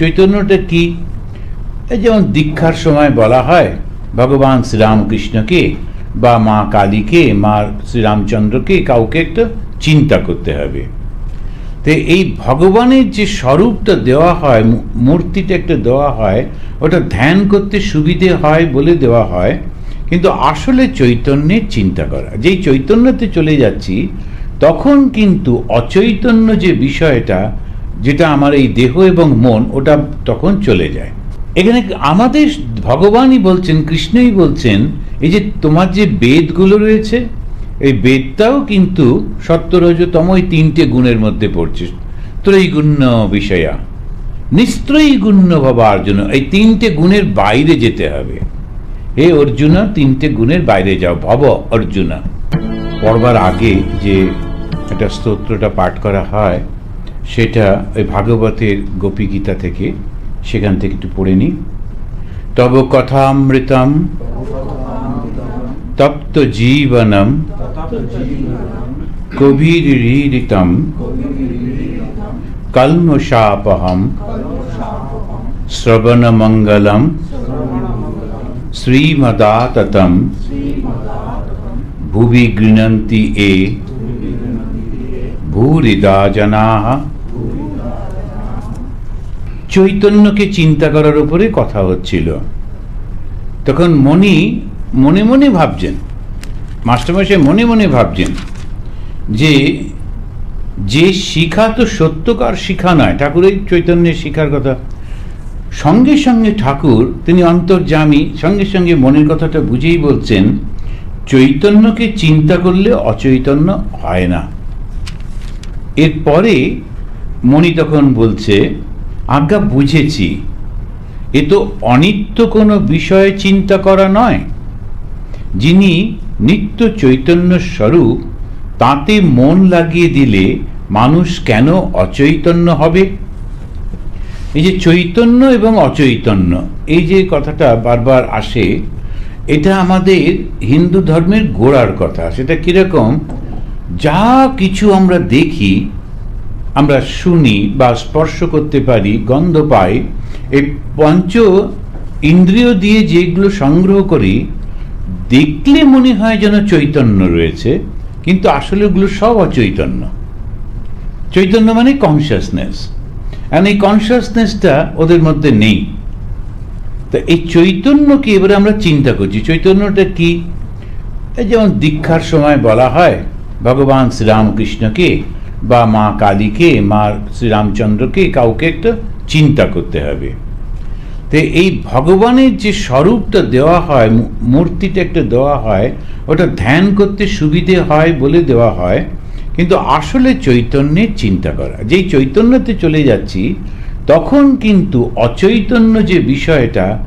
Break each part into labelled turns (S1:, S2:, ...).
S1: চৈতন্যটা কি? যেমন দীক্ষার সময় বলা হয়, ভগবান শ্রীরামকৃষ্ণকে বা মা কালীকে, মা শ্রীরামচন্দ্রকে কাউকে একটা চিন্তা করতে হবে। তো এই ভগবানের যে স্বরূপটা দেওয়া হয় মূর্তিটা একটা দেওয়া হয়, ওটা ধ্যান করতে সুবিধে হয় বলে দেওয়া হয়, কিন্তু আসলে চৈতন্যের চিন্তা করা। যেই চৈতন্যতে চলে যাচ্ছি, তখন কিন্তু অচৈতন্য যে বিষয়টা যেটা আমার এই দেহ এবং মন, ওটা তখন চলে যায়। এখানে আমাদের ভগবানই বলছেন, কৃষ্ণই বলছেন, এই যে তোমার যে বেদগুলো রয়েছে, এই বেদটাও কিন্তু সত্যরজতম ওই তিনটে গুণের মধ্যে পড়ছে। ত্রৈগুণ্য বিষয়া নিস্ত্রয়ী গুণ্য ভাবার জন্য এই তিনটে গুণের বাইরে যেতে হবে। হে অর্জুনা, তিনটে গুণের বাইরে যাও, ভব অর্জুনা। পড়বার আগে যে একটা স্তোত্রটা পাঠ করা হয় সেটা ওই ভাগবতের গোপীগীতা থেকে, সেখান থেকে একটু পড়ে নিই। তব কথামৃতম, তপ্ত জীবনম, কবিরীরিতম, কলমশাপহম, শ্রবণমঙ্গলম, শ্রীমদাততম ভুবি গৃণন্তি এ ভূরিদা জনাহ চৈতন্যকে চিন্তা করার উপরে কথা হচ্ছিল। তখন মণি, মনে মনে ভাবছেন, মাস্টারমশাই মনে মনে ভাবছেন যে যে শিখা তো সত্যকার শিখা নয় ঠাকুরের চৈতন্যের শিখার কথা। সঙ্গে সঙ্গে ঠাকুর, তিনি অন্তর্যামী, সঙ্গে সঙ্গে মনের কথাটা বুঝেই বলছেন, চৈতন্যকে চিন্তা করলে অচৈতন্য হয় না। এরপরে মণি তখন বলছে আজ্ঞা বুঝেছি। এ তো অনিত্য কোনো বিষয়ে চিন্তা করা নয়। যিনি নিত্য চৈতন্য স্বরূপ, তাতে মন লাগিয়ে দিলে মানুষ কেন অচৈতন্য হবে? এই যে চৈতন্য এবং অচৈতন্য, এই যে কথাটা বারবার আসে, এটা আমাদের হিন্দু ধর্মের গোড়ার কথা। সেটা কীরকম? যা কিছু আমরা দেখি আমরা শুনি বা স্পর্শ করতে পারি, গন্ধ পাই, এই পঞ্চ ইন্দ্রিয় দিয়ে যেগুলো সংগ্রহ করি, দেখলে মনে হয় যেন চৈতন্য রয়েছে, কিন্তু আসলে ওগুলো সব অচৈতন্য। চৈতন্য মানে কনসিয়াসনেস আর এই কনসিয়াসনেসটা ওদের মধ্যে নেই। তা এই চৈতন্যকে এবারে আমরা চিন্তা করছি। চৈতন্যটা কি? যেমন দীক্ষার সময় বলা হয়, ভগবান শ্রীরামকৃষ্ণকে বা মা কালীকে, মা শ্রীরামচন্দ্রকে কাউকে একটা চিন্তা করতে হবে। তো এই ভগবানের যে স্বরূপটা দেওয়া হয় মূর্তিটা একটা দেওয়া হয়, ওটা ধ্যান করতে সুবিধে হয় বলে দেওয়া হয়, কিন্তু আসলে চৈতন্যের চিন্তা করা। যেই চৈতন্যতে চলে যাচ্ছি, তখন কিন্তু অচৈতন্য যে বিষয়টা,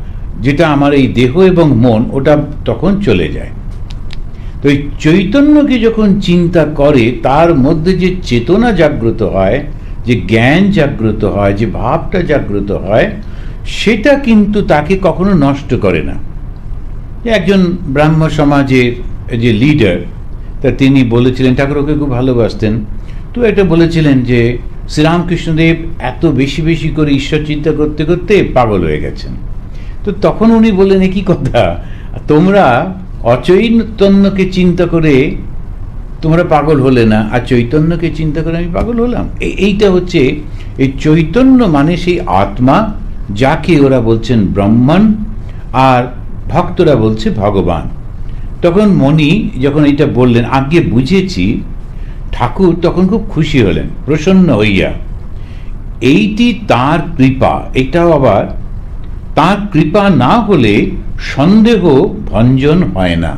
S1: যেটা আমার এই দেহ এবং মন, ওটা তখন চলে যায়। তো এই চৈতন্যকে যখন চিন্তা করে, তার মধ্যে যে চেতনা জাগ্রত হয়, যে জ্ঞান জাগ্রত হয়, যে ভাবটা জাগ্রত হয়, সেটা কিন্তু তাকে কখনো নষ্ট করে না। একজন ব্রাহ্ম সমাজের যে লিডার তা তিনি বলেছিলেন, ঠাকুর, ওকে খুব ভালোবাসতেন। তো এটা বলেছিলেন যে, শ্রীরামকৃষ্ণদেব এত বেশি বেশি করে ঈশ্বর চিন্তা করতে করতে পাগল হয়ে গেছেন। তো তখন উনি বললেন, "এ কি কথা? তোমরা অচৈতন্যকে চিন্তা করে তোমরা পাগল হলে না, আর চৈতন্যকে চিন্তা করে আমি পাগল হলাম। এইটা হচ্ছে, এই চৈতন্য মানে সেই আত্মা যাকে ওরা বলছেন ব্রহ্মণ, আর ভক্তরা বলছে ভগবান। তখন মণি যখন এটা বললেন আগে বুঝেছি, ঠাকুর তখন খুব খুশি হলেন, প্রসন্ন হইয়া। এইটি তার কৃপা, এটাও আবার তার কৃপা না হলে সন্দেহ ভঞ্জন হয় না।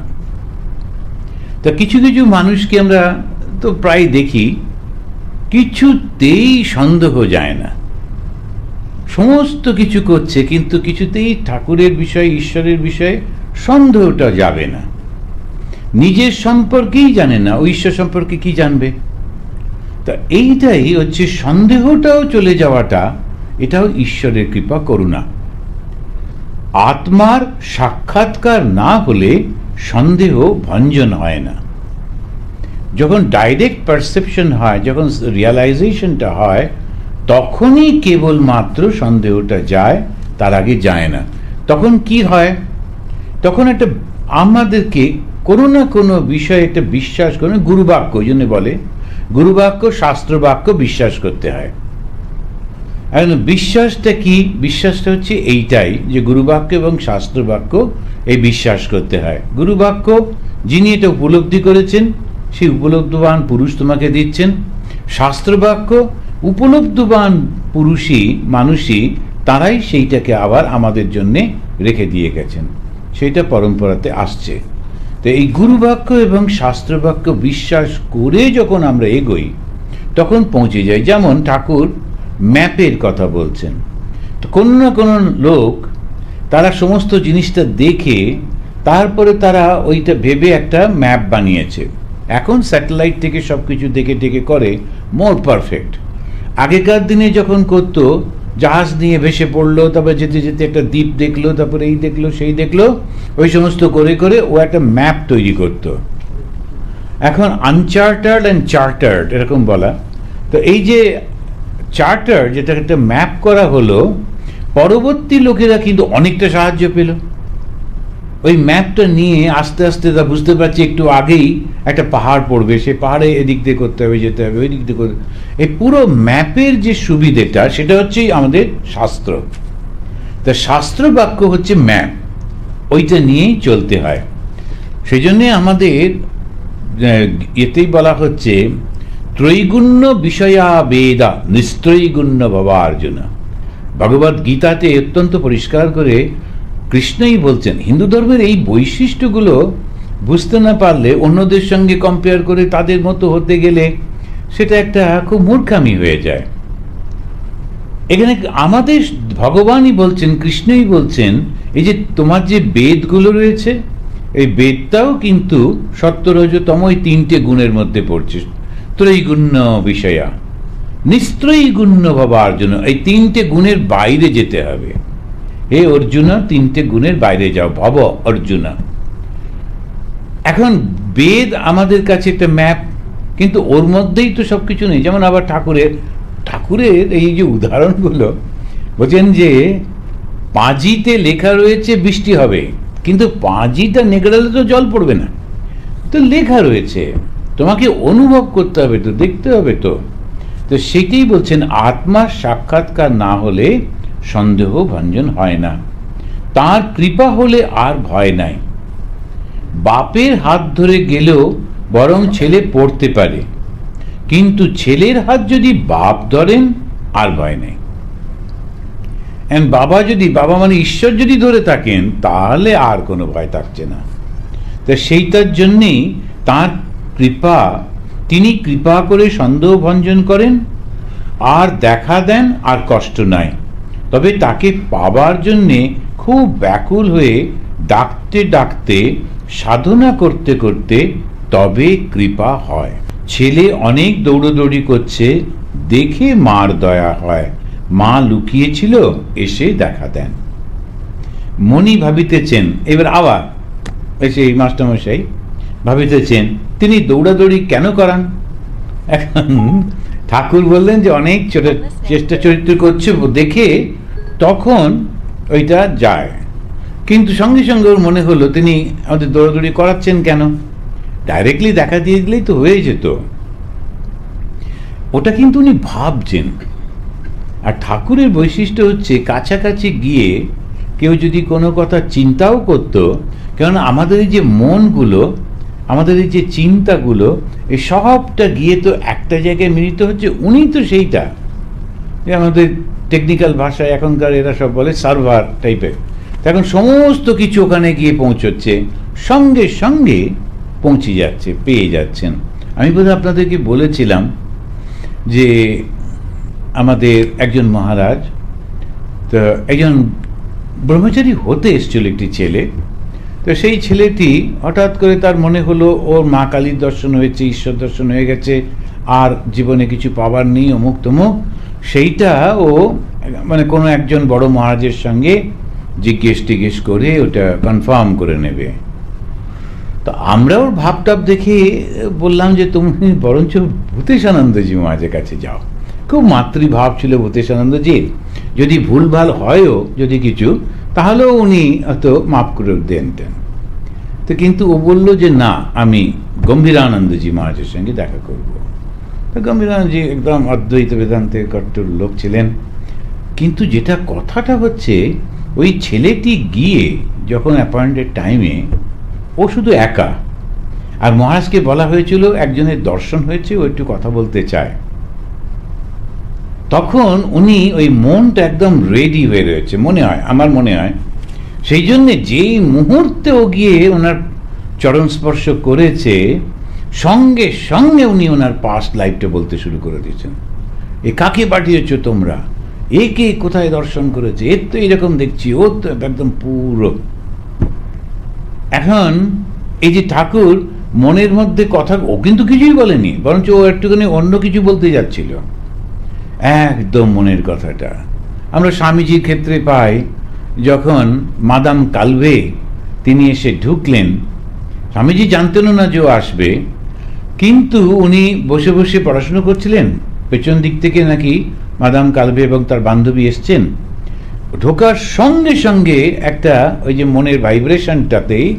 S1: তা কিছু কিছু মানুষকে আমরা তো প্রায় দেখি, কিছুতেই সন্দেহ যায় না। সমস্ত কিছু করছে, কিন্তু কিছুতেই ঠাকুরের বিষয়ে, ঈশ্বরের বিষয়ে সন্দেহটা যাবে না। নিজের সম্পর্কেই জানে না, ও ঈশ্বর সম্পর্কে কি জানবে? তা এইটাই হচ্ছে সন্দেহটাও চলে যাওয়াটা, এটাও ঈশ্বরের কৃপা, করুণা। আত্মার সাক্ষাৎকার না হলে সন্দেহ, ভঞ্জন হয় না। যখন ডাইরেক্ট পারসেপশন হয়, যখন রিয়ালাইজেশনটা হয়, তখনই কেবলমাত্র সন্দেহটা যায়, তার আগে যায় না। তখন কি হয়? তখন একটা আমাদেরকে কোনো না কোনো বিষয়ে একটা বিশ্বাস করে, গুরুবাক্য, ওই জন্য বলে, গুরুবাক্য, শাস্ত্রবাক্য বিশ্বাস করতে হয়। এখন বিশ্বাসটা কি? বিশ্বাসটা হচ্ছে এইটাই যে গুরুবাক্য এবং শাস্ত্রবাক্য এই বিশ্বাস করতে হয়। গুরুবাক্য যিনি এটা উপলব্ধি করেছেন, সেই উপলব্ধবান পুরুষ তোমাকে দিচ্ছেন। শাস্ত্রবাক্য, উপলব্ধবান পুরুষই, মানুষই, তারাই সেইটাকে আবার আমাদের জন্যে রেখে দিয়ে গেছেন। সেটা পরম্পরাতে আসছে। তো এই গুরুবাক্য এবং শাস্ত্রবাক্য বিশ্বাস করে যখন আমরা এগোই, তখন পৌঁছে যাই। যেমন ঠাকুর ম্যাপের কথা বলছেন। তো কোনো না কোনো লোক তারা সমস্ত জিনিসটা দেখে তারপরে তারা ওইটা ভেবে একটা ম্যাপ বানিয়েছে। এখন স্যাটেলাইট থেকে সব কিছু দেখে দেখে করে, মোর পারফেক্ট। আগেকার দিনে যখন করতো, জাহাজ নিয়ে ভেসে পড়ল, তারপরে যেতে যেতে একটা দ্বীপ দেখল, তারপরে এই দেখল, সেই দেখল, ওই সমস্ত করে করে ও একটা ম্যাপ তৈরি করতো। এখন আনচার্টার্ড অ্যান্ড চার্টার্ড এরকম বলা। তো এই যে চার্টার যেটা একটা ম্যাপ করা হলো, পরবর্তী লোকেরা কিন্তু অনেকটা সাহায্য পেল। ওই ম্যাপটা নিয়ে আস্তে আস্তে তা বুঝতে পারছি একটু আগেই একটা পাহাড় পড়বে, সে পাহাড়ে এদিক দিয়ে করতে হবে, যেতে হবে ওই দিক দিয়ে করতে এই পুরো ম্যাপের যে সুবিধেটা, সেটা হচ্ছে আমাদের শাস্ত্র। তা শাস্ত্র বাক্য হচ্ছে ম্যাপ ওইটা নিয়েই চলতে হয়। সেই জন্যে আমাদের এতেই বলা হচ্ছে ত্রৈগুণ্য বিষয়া বেদা, নিস্ত্রৈগুণ্য বাবা অর্জুন। ভগবদ গীতাতে অত্যন্ত পরিষ্কার করে কৃষ্ণই বলছেন, হিন্দু ধর্মের এই বৈশিষ্ট্যগুলো বুঝতে না পারলে অন্যদের সঙ্গে কম্পেয়ার করে তাদের মতো হতে গেলে সেটা একটা খুব মূর্খামি হয়ে যায়। এখানে আমাদের ভগবানই বলছেন, কৃষ্ণই বলছেন, এই যে তোমার যে বেদগুলো রয়েছে, এই বেদটাও কিন্তু সত্তরজতম ওই তিনটে গুণের মধ্যে পড়ছে। ত্রৈগুণ্য বিষয়া। নিস্ত্রয়ী গুণ্য ভাবার জন্য এই তিনটে গুণের বাইরে যেতে হবে। হে অর্জুনা, তিনটে গুণের বাইরে যাও। ভব অর্জুনা। এখন বেদ আমাদের কাছে একটা ম্যাপ কিন্তু ওর মধ্যেই তো সব কিছু নেই। যেমন আবার ঠাকুরের ঠাকুরের এই যে উদাহরণগুলো, বলছেন যে পাঁজিতে লেখা রয়েছে বৃষ্টি হবে, কিন্তু পাঁজিটা নেগড়ালে তো জল পড়বে না। তো লেখা রয়েছে তোমাকে অনুভব করতে হবে তো, দেখতে হবে তো। তো সেটাই বলছেন আত্মার সাক্ষাৎকার না হলে সন্দেহ ভঞ্জন হয় না। তার কৃপা হলে আর ভয় নাই। বাপের হাত ধরে গেলেও বরং ছেলে পড়তে পারে। কিন্তু ছেলের হাত যদি বাপ ধরেন, আর ভয় নেই। বাবা যদি, বাবা মানে ঈশ্বর যদি ধরে থাকেন, তাহলে আর কোনো ভয় থাকছে না। তা সেইটার জন্যেই তার কৃপা, তিনি কৃপা করে সন্দেহ ভঞ্জন করেন, আর দেখা দেন আর কষ্ট নাই। তবে তাকে পাবার জন্যে খুব ব্যাকুল হয়ে ডাকতে ডাকতে, সাধনা করতে করতে তবে কৃপা হয়। ছেলে অনেক দৌড়দৌড়ি করছে, দেখে মার দয়া হয়। মা লুকিয়েছিল, এসে দেখা দেন। মণি ভাবিতেছেন, এবার আবার এসে এই মাস্টারমশাই, ভাবিতেছেন তিনি দৌড়াদৌড়ি কেন করান? এখন ঠাকুর বললেন যে অনেক ছোট চেষ্টা চরিত্র করছে, দেখে তখন ওইটা যায়। কিন্তু সঙ্গে সঙ্গে ওর মনে হলো, তিনি আমাদের দৌড়াদৌড়ি করাচ্ছেন কেন? ডাইরেক্টলি দেখা দিয়ে দিলেই তো হয়ে যেত। ওটা কিন্তু উনি ভাবছেন। আর ঠাকুরের বৈশিষ্ট্য হচ্ছে, কাছাকাছি গিয়ে কেউ যদি কোনো কথা চিন্তাও করতো, কেননা আমাদের এই যে মনগুলো আমাদের এই যে চিন্তাগুলো, এই সবটা গিয়ে তো একটা জায়গায় মিলিত হচ্ছে উনি তো সেইটা। যে আমাদের টেকনিক্যাল ভাষায় এখনকার এরা সব বলে সার্ভার টাইপের এখন সমস্ত কিছু ওখানে গিয়ে পৌঁছচ্ছে, সঙ্গে সঙ্গে পৌঁছে যাচ্ছে, পেয়ে যাচ্ছেন। আমি বোধহয় আপনাদেরকে বলেছিলাম যে আমাদের একজন মহারাজ, তো একজন ব্রহ্মচারী হতে এসেছিল একটি ছেলে তো সেই ছেলেটি হঠাৎ করে তার মনে হলো, ওর মা কালীর দর্শন হয়েছে, ঈশ্বর দর্শন হয়ে গেছে, আর জীবনে কিছু পাবার নেই, অমুক তমুক। সেইটা ও মানে কোনো একজন বড় মহারাজের সঙ্গে জিজ্ঞেস টিজ্ঞেস করে ওটা কনফার্ম করে নেবে। তো আমরা ওর ভাবটাপ দেখে বললাম যে, তুমি বরঞ্চ ভূতেশানন্দজি মহারাজের কাছে যাও। খুব মাতৃভাব ছিল ভূতেশানন্দজির। যদি ভুলভাল হয়ও, যদি কিছু তাহলেও উনি হয়তো মাফ করে দেন তো কিন্তু ও বলল যে, না, আমি গম্ভীরানন্দজি মহারাজের সঙ্গে দেখা করব। তো গম্ভীরানন্দজি একদম অদ্বৈত বেদান্তের কট্টর লোক ছিলেন। কিন্তু যেটা কথাটা হচ্ছে, ওই ছেলেটি গিয়ে যখন অ্যাপয়েন্টেড টাইমে ও শুধু একা, আর মহারাজকে বলা হয়েছিল একজনের দর্শন হয়েছে, ও একটু কথা বলতে চায়। তখন উনি ওই মনটা একদম রেডি হয়ে রয়েছে, মনে হয়, আমার মনে হয়। সেই জন্যে যেই মুহূর্তে ও গিয়ে ওনার চরণ স্পর্শ করেছে, সঙ্গে সঙ্গে উনি ওনার পাস্ট লাইফটা বলতে শুরু করে দিয়েছেন। এ কাকে পাঠিয়েছ তোমরা? একে কোথায় দর্শন করেছে? এর তো এরকম দেখছি ও তো একদম পুরো। এখন এই যে ঠাকুর মনের মধ্যে কথা ও কিন্তু কিছুই বলেনি, বরঞ্চ ও একটুখানি অন্য কিছু বলতে যাচ্ছিল। একদম মনের কথাটা। আমরা স্বামীজির ক্ষেত্রে পাই, যখন মাদাম কালভে তিনি এসে ঢুকলেন, স্বামীজি জানতেনও না যে আসবে, কিন্তু উনি বসে বসে পড়াশুনো করছিলেন। পেছন দিক থেকে নাকি মাদাম কালভে এবং তার বান্ধবী এসছেন। ঢোকার সঙ্গে সঙ্গে একটা ওই যে মনের ভাইব্রেশনটাতেই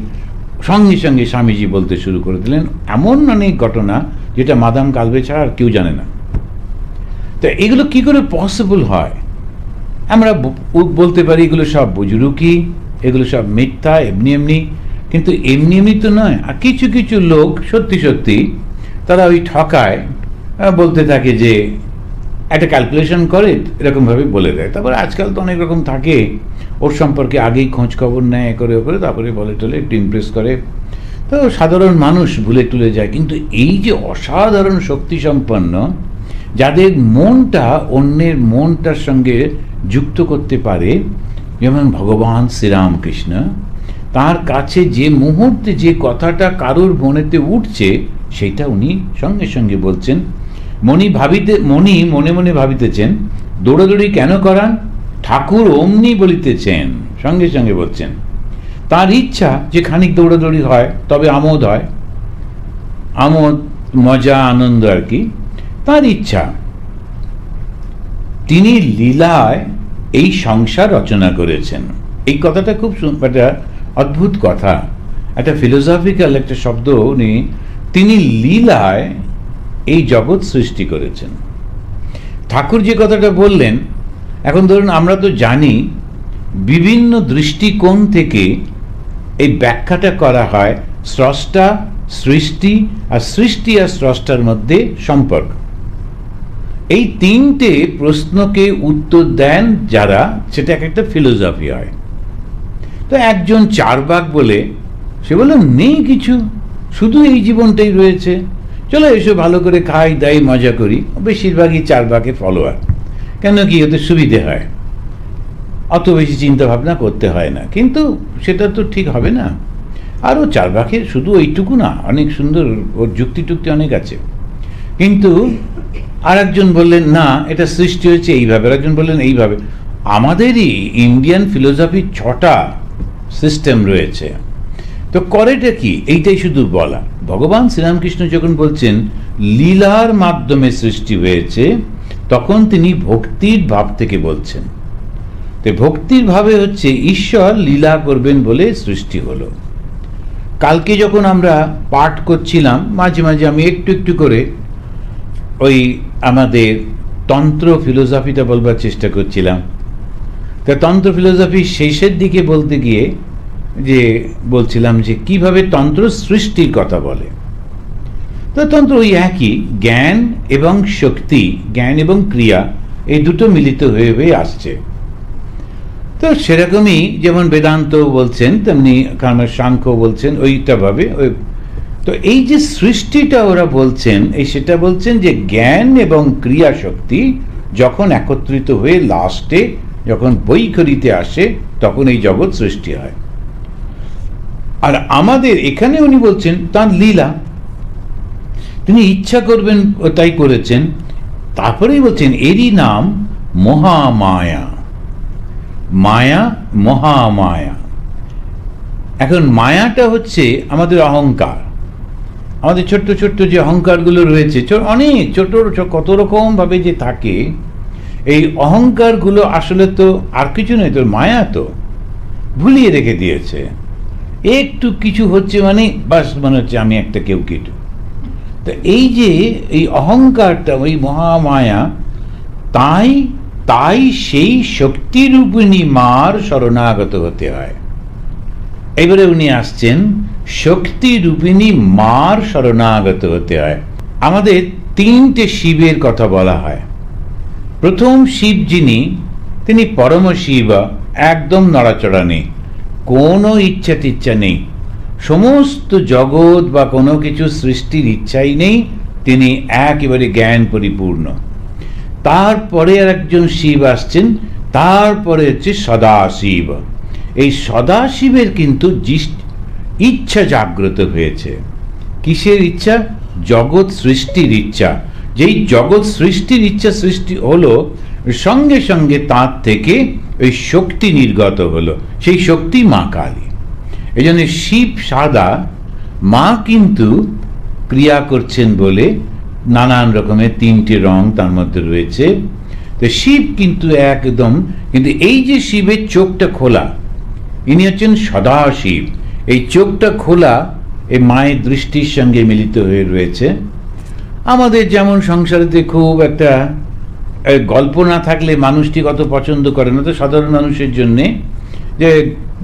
S1: সঙ্গে সঙ্গে স্বামীজি বলতে শুরু করে দিলেন। এমন অনেক ঘটনা যেটা মাদাম কালভে ছাড়া আর কেউ জানে না। তো এগুলো কি করে পসিবল হয়? আমরা বলতে পারি এগুলো সব বুজরুকি, এগুলো সব মিথ্যা, এমনি এমনি। কিন্তু এমনি এমনি তো নয়। আর কিছু কিছু লোক, সত্যি সত্যি, তারা ওই ঠকায় বলতে থাকে যে, একটা ক্যালকুলেশন করে, এরকমভাবে বলে দেয়। তারপরে আজকাল তো অনেক রকম থাকে। ওর সম্পর্কে আগেই খোঁজ খবর নেয় করে করে, তারপরে বলে টলে, একটু ইমপ্রেস করে। তো সাধারণ মানুষ ভুলে টুলে যায়। কিন্তু এই যে অসাধারণ শক্তি সম্পন্ন যাদের মনটা অন্যের মনটার সঙ্গে যুক্ত করতে পারে, যেমন ভগবান শ্রীরামকৃষ্ণ, তার কাছে যে মুহূর্তে যে কথাটা কারোর মনেতে উঠছে, সেটা উনি সঙ্গে সঙ্গে বলছেন। মনি ভাবিতে মনি মনে মনে ভাবিতেছেন, দৌড়াদৌড়ি কেন করান? ঠাকুর অমনি বলিতেছেন। সঙ্গে সঙ্গে বলছেন, তার ইচ্ছা যে খানিক দৌড়াদৌড়ি হয়, তবে আমোদ হয়। আমোদ, মজা, আনন্দ আর কি। তার ইচ্ছা। তিনি লীলায় এই সংসার রচনা করেছেন। এই কথাটা খুব একটা অদ্ভুত কথা। একটা ফিলোসফিক্যাল একটা শব্দ উনি, তিনি লীলায় এই জগৎ সৃষ্টি করেছেন। ঠাকুর যে কথাটা বললেন, এখন ধরুন আমরা তো জানি, বিভিন্ন দৃষ্টিকোণ থেকে এই ব্যাখ্যাটা করা হয়, স্রষ্টা, সৃষ্টি আর সৃষ্টি আর স্রষ্টার মধ্যে সম্পর্ক। এই তিনটে প্রশ্নকে উত্তর দেন যারা, সেটা এক একটা ফিলোসফি হয়। তো একজন চারবাক বলে, সে বলল নেই কিছু, শুধু এই জীবনটাই রয়েছে। চলো এসো ভালো করে খাই, দাই, মজা করি। বেশিরভাগই চারবাকের ফলোয়ার কেন কি ওদের সুবিধে হয়। অত বেশি চিন্তা ভাবনা করতে হয় না, কিন্তু সেটা তো ঠিক হবে না। আরও চারবাকের শুধু ওইটুকু না, অনেক সুন্দর, ওর যুক্তি টুক্তি অনেক আছে। কিন্তু আর একজন বললেন, না, এটা সৃষ্টি হয়েছে এইভাবে। আর একজন বললেন, এইভাবে। আমাদেরই ইন্ডিয়ান ফিলোসফির ছটা সিস্টেম রয়েছে। তো করেটা কি? এইটাই শুধু বলা। ভগবান শ্রীরামকৃষ্ণ যখন বলছেন, লীলার মাধ্যমে সৃষ্টি হয়েছে, তখন তিনি ভক্তির ভাব থেকে বলছেন। তো ভক্তির ভাবে হচ্ছে, ঈশ্বর লীলা করবেন বলে সৃষ্টি হলো। কালকে যখন আমরা পাঠ করছিলাম, মাঝে মাঝে আমি একটু একটু করে ওই আমাদের তন্ত্র ফিলোসফিটা বলবার চেষ্টা করছিলাম। তা তন্ত্র ফিলোসফি শেষের দিকে বলতে গিয়ে যে বলছিলাম যে কীভাবে তন্ত্র সৃষ্টির কথা বলে। তো তন্ত্র ওই একই, জ্ঞান এবং শক্তি, জ্ঞান এবং ক্রিয়া, এই দুটো মিলিত হয়ে হয়ে আসছে। তো সেরকমই যেমন বেদান্ত বলছেন, তেমনি কারণ সাংখ্য বলছেন, ওইটা ভাবে, ওই তো এই যে সৃষ্টিটা ওরা বলছেন, এই সেটা বলছেন যে জ্ঞান এবং ক্রিয়া শক্তি যখন একত্রিত হয়ে লাস্টে যখন বৈখরিতে আসে, তখন এই জগৎ সৃষ্টি হয়। আর আমাদের এখানে উনি বলছেন, তার লীলা। তিনি ইচ্ছা করবেন, তাই করেছেন। তারপরেই বলছেন, এরই নাম মহামায়া। মায়া, মহামায়া। এখন মায়াটা হচ্ছে আমাদের অহংকার। আমাদের ছোট্ট ছোট্ট যে অহংকারগুলো রয়েছে অনেক ছোট কত রকম ভাবে যে থাকে, এই অহংকারগুলো আসলে তো আর কিছু নয়, তোর মায়া তো ভুলিয়ে রেখে দিয়েছে। একটু কিছু হচ্ছে মানে বাস মনে হচ্ছে আমি একটা কেউ কিটু। তো এই যে, এই অহংকারটা, ওই মহামায়া, তাই তাই সেই শক্তিরূপিণী মার শরণাগত হতে হয়। এবারে উনি আসছেন শক্তিরূপিণী মার শরণাগত হতে হয়। আমাদের তিনটে শিবের কথা বলা হয়। প্রথম শিব যিনি, তিনি পরম শিব, একদম নড়াচড়া নেই, কোনো ইচ্ছা টিচ্ছা নেই। সমস্ত জগৎ বা কোনো কিছু সৃষ্টির ইচ্ছাই নেই, তিনি একেবারে জ্ঞান পরিপূর্ণ। তারপরে আর একজন শিব আসছেন, তারপরে হচ্ছে সদাশিব এই সদাশিবের কিন্তু জিস- ইচ্ছা জাগ্রত হয়েছে। কিসের ইচ্ছা? জগৎ সৃষ্টির ইচ্ছা। যেই জগৎ সৃষ্টির ইচ্ছা সৃষ্টি হলো, সঙ্গে সঙ্গে তার থেকে ওই শক্তি নির্গত হলো। সেই শক্তি মা কালী। এই জন্য শিব সাদা, মা কিন্তু ক্রিয়া করছেন বলে নানান রকমের তিনটি রং তার মধ্যে রয়েছে। তো শিব কিন্তু একদম, কিন্তু এই যে শিবের চোখটা খোলা, ইনি হচ্ছেন সদা শিব এই চোখটা খোলা, এই মায়ের দৃষ্টির সঙ্গে মিলিত হয়ে রয়েছে। আমাদের যেমন সংসারেতে খুব একটা গল্প না থাকলে মানুষটি কত পছন্দ করে না। তো সাধারণ মানুষের জন্যে যে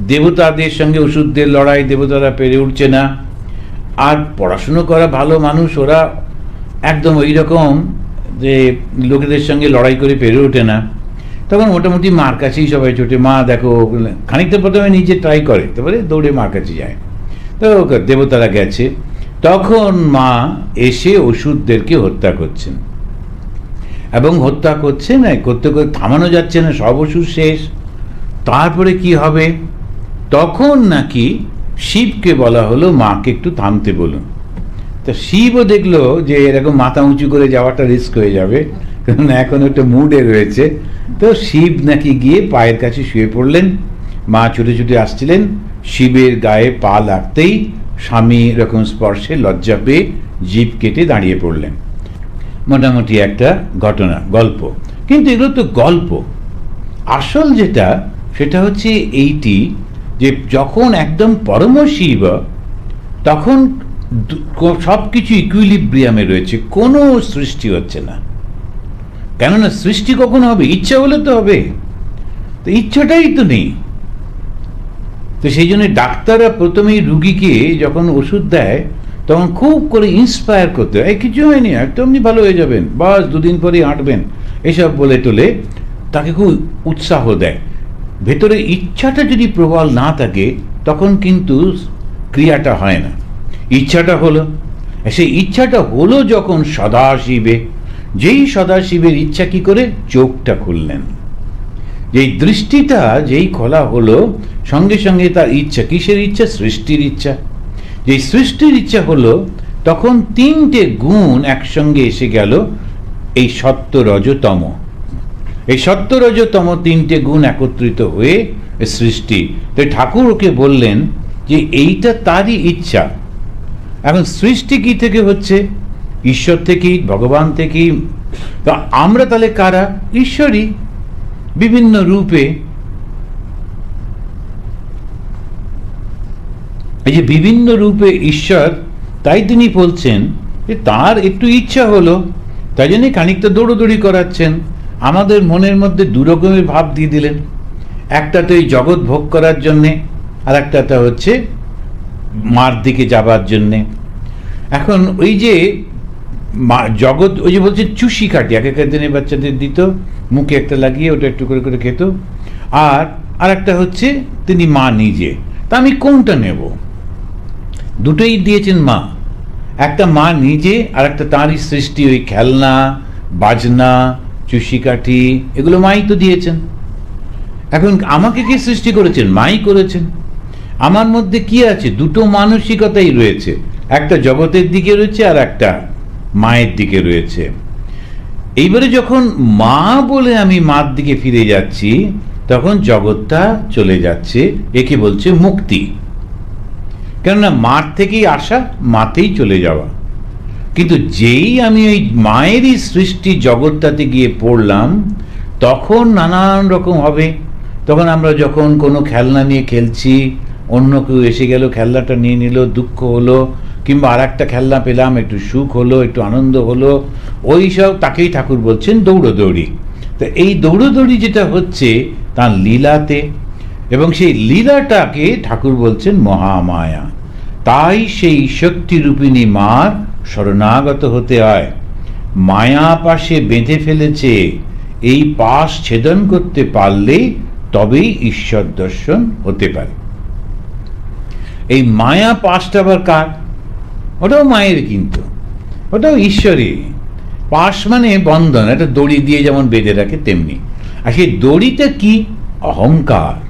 S1: দেবতাদের সঙ্গে ওষুধদের লড়াই দেবতারা পেরে উঠছে না। আর পড়াশুনো করা ভালো মানুষ, ওরা একদম ওই রকম যে লোকেদের সঙ্গে লড়াই করে পেরে ওঠে না। তখন মোটামুটি মার কাছেই সবাই ছোটে, মা, দেখো, খানিকটা প্রথমে নিজে ট্রাই করে, তারপরে দৌড়ে মার কাছে যায়। তো দেবতারা গেছে। তখন মা এসে ওষুধদেরকে হত্যা করছেন। এবং হত্যা করছে, না, করতে করতে থামানো যাচ্ছে না, সব ওষুধ শেষ। তারপরে কি হবে? তখন নাকি শিবকে বলা হলো, মাকে একটু থামতে বলুন। তো শিবও দেখল যে এরকম মাথা উঁচু করে যাওয়াটা রিস্ক হয়ে যাবে। কারণ এখন একটা মুডে রয়েছে। তো শিব নাকি গিয়ে পায়ের কাছে শুয়ে পড়লেন। মা ছুটে ছুটে আসছিলেন। শিবের গায়ে পা লাগতেই স্বামী এরকম স্পর্শে লজ্জা পেয়ে জিভ কেটে দাঁড়িয়ে পড়লেন। মোটামুটি একটা ঘটনা, গল্প। কিন্তু এগুলো তো গল্প। আসল যেটা, সেটা হচ্ছে এইটি যে যখন একদম পরম শিব, তখন সব কিছু ইকুইলিব্রিয়ামে রয়েছে, কোনো সৃষ্টি হচ্ছে না। কেননা সৃষ্টি কখন হবে? ইচ্ছা হলে তো হবে। তো ইচ্ছাটাই তো নেই। তো সেই জন্য ডাক্তাররা প্রথমেই রুগীকে যখন ওষুধ দেয়, তখন খুব করে ইন্সপায়ার করতে হয়। কিছু হয়নি একদমই ভালো হয়ে যাবেন। বাস, দুদিন পরেই হাঁটবেন। এসব বলে টোলে তাকে খুব উৎসাহ দেয়। ভেতরে ইচ্ছাটা যদি প্রবল না থাকে, তখন কিন্তু ক্রিয়াটা হয় না। ইচ্ছাটা হলো, সেই ইচ্ছাটা হলো যখন সদাশিবে। যেই সদাশিবের ইচ্ছা কি করে? চোখটা খুললেন। যেই দৃষ্টিটা, যেই খোলা হলো, সঙ্গে সঙ্গে তার ইচ্ছা, কিসের ইচ্ছা? সৃষ্টির ইচ্ছা। যেই সৃষ্টির ইচ্ছা হলো, তখন তিনটে গুণ একসঙ্গে এসে গেল, এই সত্য রজতম এই সত্য রজতম তিনটে গুণ একত্রিত হয়ে সৃষ্টি। তো ঠাকুর ওকে বললেন যে, এইটা তারই ইচ্ছা। এখন সৃষ্টি কি থেকে হচ্ছে? ঈশ্বর থেকেই, ভগবান থেকেই। তো আমরা তাহলে কারা? ঈশ্বরই। বিভিন্ন রূপে। এই যে বিভিন্ন রূপে ঈশ্বর, তাই তিনি বলছেন যে তার একটু ইচ্ছা হলো, তাই জন্যে খানিকটা দৌড়োদৌড়ি করাচ্ছেন। আমাদের মনের মধ্যে দু রকমের ভাব দিয়ে দিলেন। একটা তো এই জগৎ ভোগ করার জন্যে, আর একটাটা হচ্ছে মার দিকে যাবার জন্যে। এখন ওই যে মা- জগৎ, ওই যে বলছে চুষি কাটি আগেকার দিনে বাচ্চাদের দিত, মুখে একটা লাগিয়ে ওটা একটু করে করে খেত। আর আর একটা হচ্ছে তিনি মা নিজে। তা আমি কোনটা নেব? দুটোই দিয়েছেন মা। একটা মা নিজে আর একটা তাঁরই সৃষ্টি, ওই খেলনা, বাজনা, চুষি কাঠি, এগুলো মাই তো দিয়েছেন। এখন আমাকে কে সৃষ্টি করেছেন? মাই করেছেন। আমার মধ্যে কি আছে? দুটো মানসিকতাই রয়েছে। একটা জগতের দিকে রয়েছে আর একটা মায়ের দিকে রয়েছে। এইবারে যখন মা বলে আমি মার দিকে ফিরে যাচ্ছি, তখন জগৎটা চলে যাচ্ছে, একে বলছে মুক্তি। কেননা মার থেকেই আসা, মাতেই চলে যাওয়া। কিন্তু যেই আমি ওই মায়েরই সৃষ্টি জগৎটাতে গিয়ে পড়লাম, তখন নানান রকম হবে। তখন আমরা যখন কোনো খেলনা নিয়ে খেলছি, অন্য কেউ এসে গেল, খেলনাটা নিয়ে নিল, দুঃখ হলো কিংবা আর একটা খেলনা পেলাম, একটু সুখ হলো, একটু আনন্দ হলো ওই সব তাকেই ঠাকুর বলছেন দৌড়োদৌড়ি। তো এই দৌড়োদৌড়ি যেটা হচ্ছে তার লীলাতে, এবং সেই লীলাটাকে ঠাকুর বলছেন মহামায়া। তাই সেই শক্তিরূপিণী মার শরণাগত হতে হয়। মায়া পাশে বেঁধে ফেলেছে, এই পাশ ছেদন করতে পারলেই তবেই ঈশ্বর দর্শন হতে পারে। এই মায়া পাশটা আবার কার? ওটাও মায়ের কিন্তু। ওটাও ঈশ্বরের পাশ মানে বন্ধন, একটা দড়ি দিয়ে যেমন বেঁধে রাখে, তেমনি। আর সেই দড়িটা কি? অহংকার।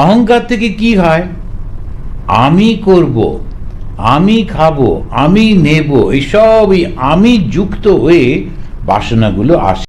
S1: অহংকার থেকে কি হয়? আমি করব, আমি খাব, আমি নেব এইসব এই আমি যুক্ত হয়ে বাসনাগুলো আসে